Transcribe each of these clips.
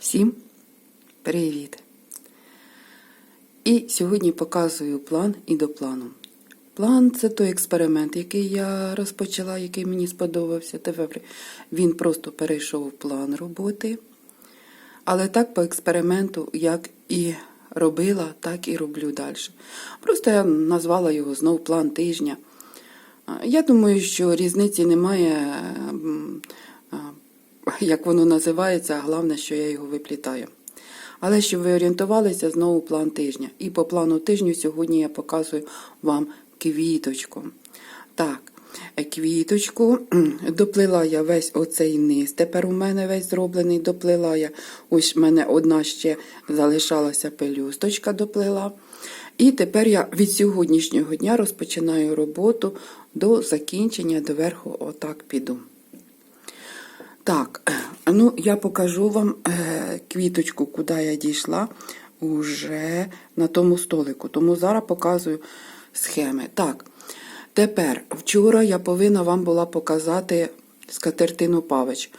Всім привіт! І сьогодні показую план і до плану. План це той експеримент, який я розпочала, який мені сподобався. Він просто перейшов в план роботи. Але так по експерименту, як і робила, так і роблю далі. Просто я назвала його знов план тижня. Я думаю, що різниці немає, як воно називається, а головне, що я його виплітаю. Але щоб ви орієнтувалися, знову план тижня. І по плану тижню сьогодні я показую вам квіточку. Так, е, квіточку доплила я весь оцей низ. Тепер у мене весь зроблений, доплила я. Ось в мене одна ще залишалася пелюсточка, доплила. І тепер я від сьогоднішнього дня розпочинаю роботу до закінчення, до верху отак піду. Так, е, ну я покажу вам е, квіточку, куди я дійшла уже на тому столику. Тому зараз показую схеми. Так, тепер вчора я повинна вам була показати скатертину павич.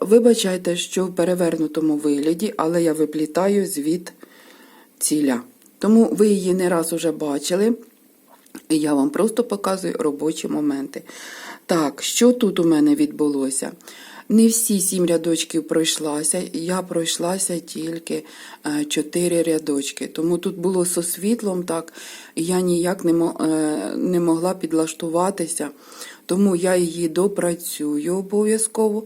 Вибачайте, що в перевернутому вигляді, але я виплітаю звід ціля. Тому ви її не раз уже бачили. І я вам просто показую робочі моменти. Так, що тут у мене відбулося? Не всі сім рядочків пройшлася, я пройшлася тільки е, чотири рядочки. Тому тут було со світлом, так, я ніяк не, е, могла підлаштуватися. Тому я її допрацюю обов'язково.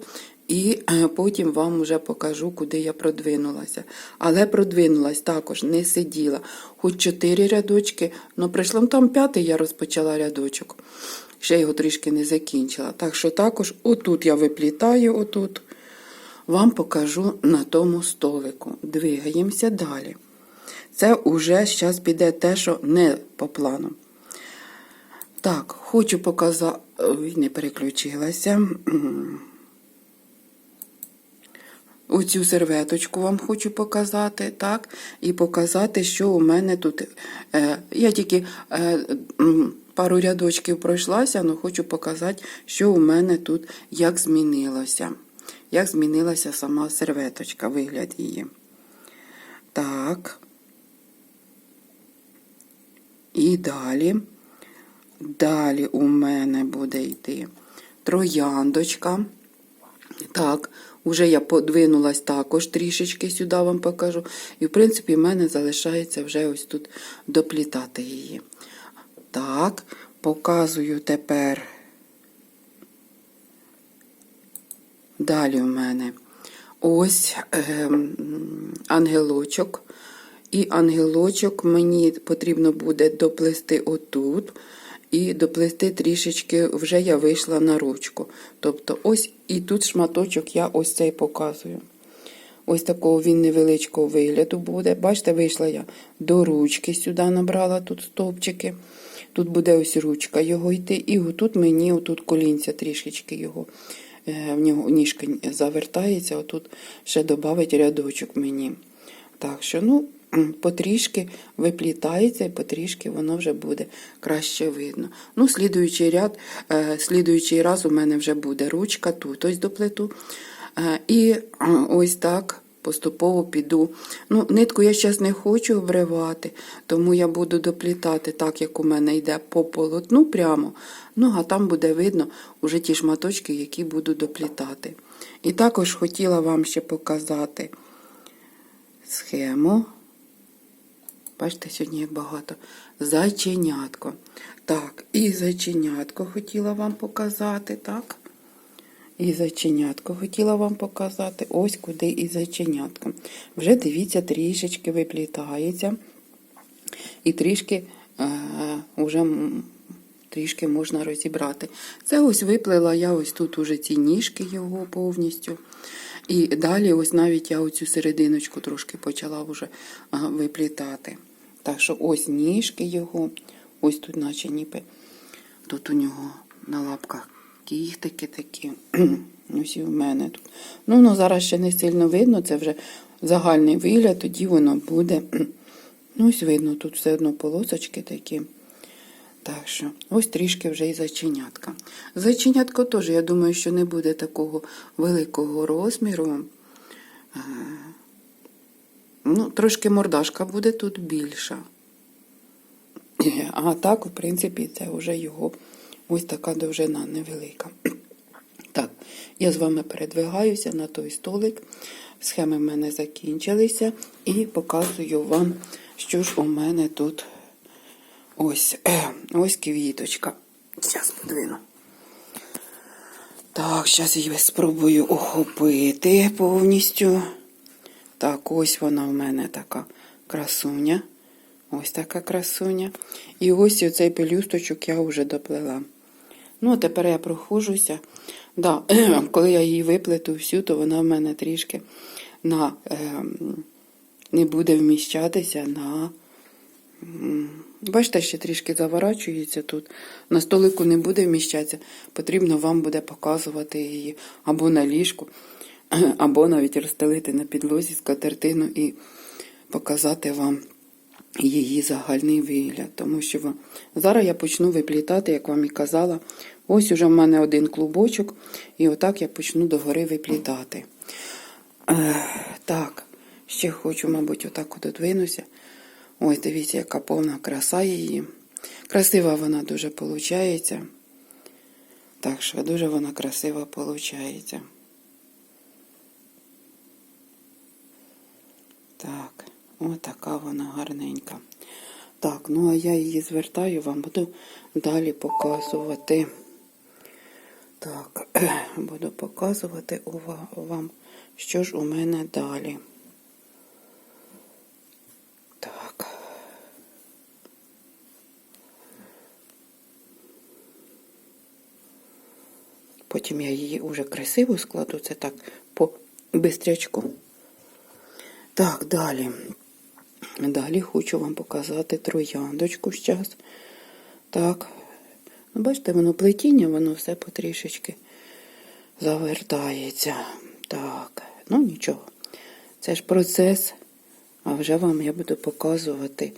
І е, потім вам вже покажу, куди я продвинулася. Але продвинулась також, не сиділа. Хоч чотири рядочки, але прийшло там п'ятий я розпочала рядочок. Ще його трішки не закінчила. Так що також отут я виплітаю, отут. Вам покажу на тому столику. Двигаємося далі. Це вже зараз піде те, що не по плану. Так, хочу показати. Ой, не переключилася. Оцю серветочку вам хочу показати, так? І показати, що у мене тут. Е, я тільки е, пару рядочків пройшлася, але хочу показати, що у мене тут як змінилося. Як змінилася сама серветочка, вигляд її. Так. І далі. Далі у мене буде йти трояндочка. Так, уже я подвинулась також трішечки сюди вам покажу. І, в принципі, в мене залишається вже ось тут доплітати її. Так, показую тепер. Далі у мене ось ем, ангелочок. І ангелочок мені потрібно буде доплести отут. І доплести трішечки, вже я вийшла на ручку. Тобто, ось і тут шматочок я ось цей показую. Ось такого він невеличкого вигляду буде. Бачите, вийшла я до ручки, сюди набрала тут стовпчики. Тут буде ось ручка його йти. І тут мені, отут колінця трішечки його, е, в нього ніжка завертається, отут ще додавить рядочок мені. Так що, ну, потрішки виплітається, і потрішки воно вже буде краще видно. Ну, слідуючий ряд, е, слідуючий раз у мене вже буде ручка тут, ось до плиту. Е, І ось так поступово піду. Ну, нитку я зараз не хочу обривати, тому я буду доплітати так, як у мене йде по полотну прямо. Ну, а там буде видно вже ті шматочки, які буду доплітати. І також хотіла вам ще показати схему. Бачите, сьогодні як багато. Зайченятко. Так, і зайченятко хотіла вам показати, так? І зайченятко хотіла вам показати. Ось куди і зайченятко. Вже дивіться, трішечки виплітається. І трішки е, вже трішки можна розібрати. Це ось виплила я ось тут уже ці ніжки його повністю. І далі, ось навіть я оцю серединочку трошки почала вже а, виплітати. Так що ось ніжки його, ось тут, наче ніби, тут у нього на лапках кіхтики такі. Ось і в мене тут. Ну, воно зараз ще не сильно видно, це вже загальний вигляд, тоді воно буде. Ну, ось видно, тут все одно полосочки такі. Так що, ось трішки вже і зайченятка. Зайченятко теж, я думаю, що не буде такого великого розміру. Е, Ну, трошки мордашка буде тут більша. А так, в принципі, це вже його ось така довжина невелика. Так, я з вами передвигаюся на той столик. Схеми в мене закінчилися. І показую вам, що ж у мене тут ось, ось квіточка. Зараз подвину. Так, зараз її спробую охопити повністю. Так, ось вона в мене така красуня. Ось така красуня. І ось оцей пелюсточок я вже доплела. Ну, а тепер я прохожуся. Да, коли я її виплету всю, то вона в мене трішки на, е, не буде вміщатися на. Бачите, ще трішки заворачується тут. На столику не буде вміщатися. Потрібно вам буде показувати її або на ліжку, або навіть розстелити на підлозі скатертину і показати вам її загальний вигляд. Тому що зараз я почну виплітати, як вам і казала. Ось уже в мене один клубочок, і отак я почну догори виплітати. Ех, так, ще хочу, мабуть, отак от одвинуся. Ось дивіться, яка повна краса її. Красива вона дуже виходить. Так що дуже вона красива виходить. Так, отака вона гарненька. Так, ну а я її звертаю, вам буду далі показувати. Так, буду показувати вам, що ж у мене далі. Так. Потім я її уже красиво складу, це так по бистрячку. Так, далі. Далі хочу вам показати трояндочку зараз. Так. Ну, бачите, воно плетіння, воно все потрішечки завертається. Так, ну нічого. Це ж процес. А вже вам я буду показувати,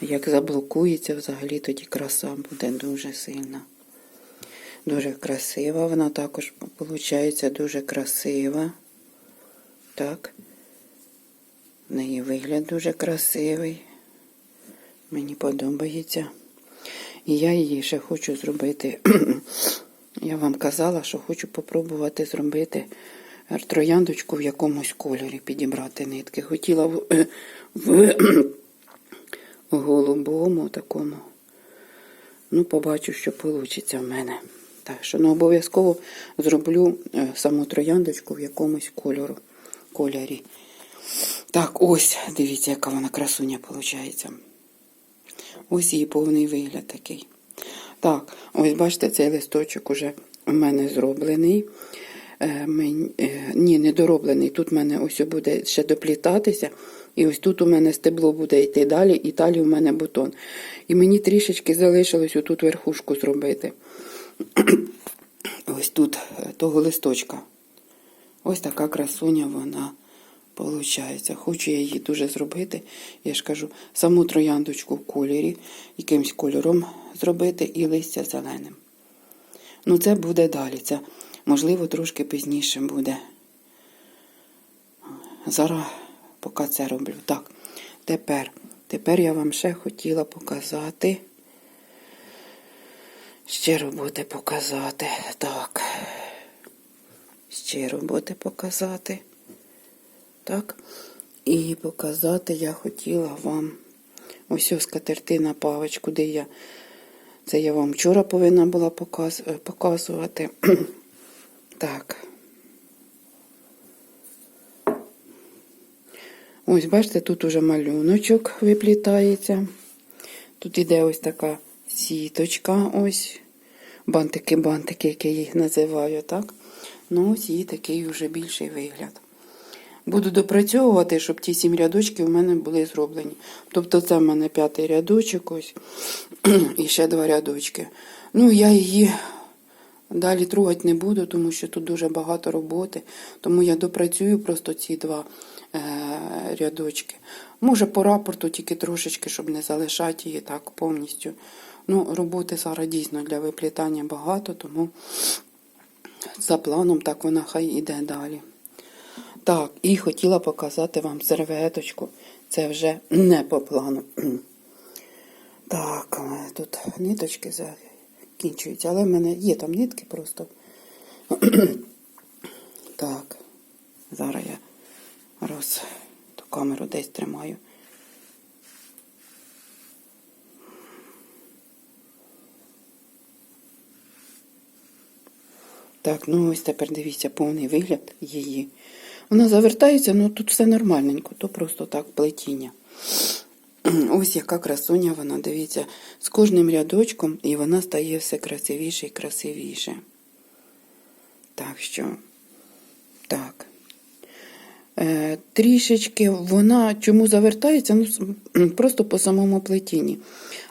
як заблокується взагалі тоді краса буде дуже сильна. Дуже красива. Вона також виходить дуже красива. Так. В неї вигляд дуже красивий. Мені подобається. І я її ще хочу зробити. я вам казала, що хочу попробувати зробити трояндочку в якомусь кольорі, підібрати нитки. Хотіла в, в, голубому такому. Ну, побачу, що вийде в мене. Так що ну, обов'язково зроблю е, саму трояндочку в якомусь кольору, кольорі. Так, ось, дивіться, яка вона красуня виходить. Ось її повний вигляд такий. Так, ось бачите, цей листочок уже у мене зроблений. Е, мен- е, ні, не дороблений. Тут в мене ось буде ще доплітатися. І ось тут у мене стебло буде йти далі, і далі у мене бутон. І мені трішечки залишилось отут верхушку зробити. ось тут е, того листочка. Ось така красуня вона получається. Хочу я її дуже зробити. Я ж кажу, саму трояндочку в кольорі, якимсь кольором зробити і листя зеленим. Ну, це буде далі. Це, можливо, трошки пізніше буде. Зараз поки це роблю. Так, тепер, тепер я вам ще хотіла показати. Ще роботи показати. Так. Ще роботи показати. Так. І показати я хотіла вам ось ось скатертина павочку, де я. Це я вам вчора повинна була е, показувати. так. Ось, бачите, тут уже малюночок виплітається. Тут іде ось така сіточка, ось. Бантики-бантики, як я їх називаю, так? Ну, ось її такий вже більший вигляд. Буду допрацьовувати, щоб ті сім рядочків у мене були зроблені. Тобто це в мене п'ятий рядочок ось і ще два рядочки. Ну, я її далі трогати не буду, тому що тут дуже багато роботи. Тому я допрацюю просто ці два е, рядочки. Може, по рапорту тільки трошечки, щоб не залишати її так повністю. Ну, роботи зараз дійсно для виплітання багато, тому за планом так вона хай іде далі. Так, і хотіла показати вам серветочку. Це вже не по плану. Так, тут ниточки закінчуються, але в мене є там нитки просто. Так, зараз я роз ту камеру десь тримаю. Так, ну ось тепер дивіться повний вигляд її. Вона завертається, ну тут все нормальненько, то просто так плетіння. Ось яка красуня вона, дивіться, з кожним рядочком, і вона стає все красивіше і красивіше. Так що, так. Е, трішечки вона чому завертається? Ну, просто по самому плетінні.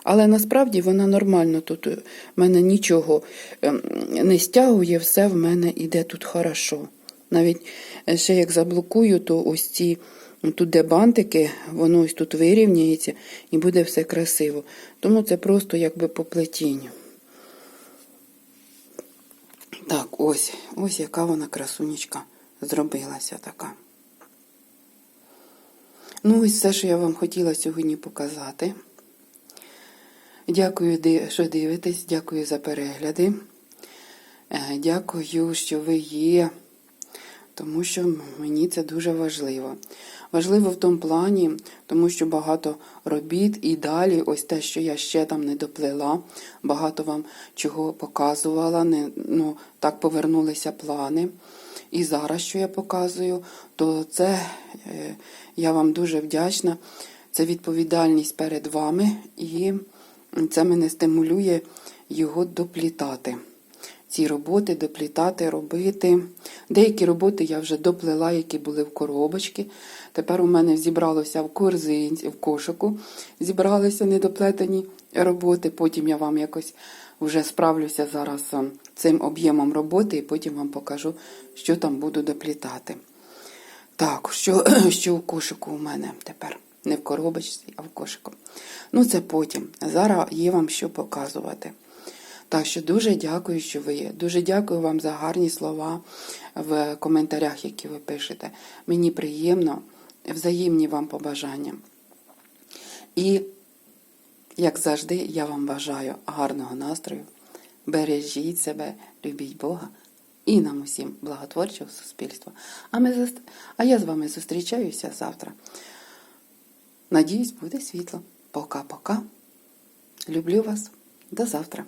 Але насправді вона нормально тут. е, В мене нічого ем, не стягує, все в мене іде тут хорошо. Навіть е, ще як заблокую, то ось ці тут, де бантики, воно ось тут вирівняється і буде все красиво. Тому це просто якби по плетінню. Так, ось, ось яка вона красунечка зробилася така. Ну, ось все, що я вам хотіла сьогодні показати. Дякую, що дивитесь, дякую за перегляди. Е, Дякую, що ви є, тому що мені це дуже важливо. Важливо в тому плані, тому що багато робіт і далі, ось те, що я ще там не доплела, багато вам чого показувала, не, ну, так повернулися плани. І зараз, що я показую, то це е, я вам дуже вдячна. Це відповідальність перед вами, і це мене стимулює його доплітати. Ці роботи доплітати, робити. Деякі роботи я вже доплела, які були в коробочці. Тепер у мене зібралося в корзинці, в кошику, зібралися недоплетені роботи. Потім я вам якось вже справлюся зараз цим об'ємом роботи, і потім вам покажу, що там буду доплітати. Так, що, що в кошику у мене тепер? Не в коробочці, а в кошику. Ну, це потім. Зараз є вам що показувати. Так що дуже дякую, що ви є. Дуже дякую вам за гарні слова в коментарях, які ви пишете. Мені приємно, взаємні вам побажання. І, як завжди, я вам бажаю гарного настрою. Бережіть себе, любіть Бога і нам усім благотворчого суспільства. А, ми, а я з вами зустрічаюся завтра. Надіюсь, буде світло. Пока-пока. Люблю вас. До завтра.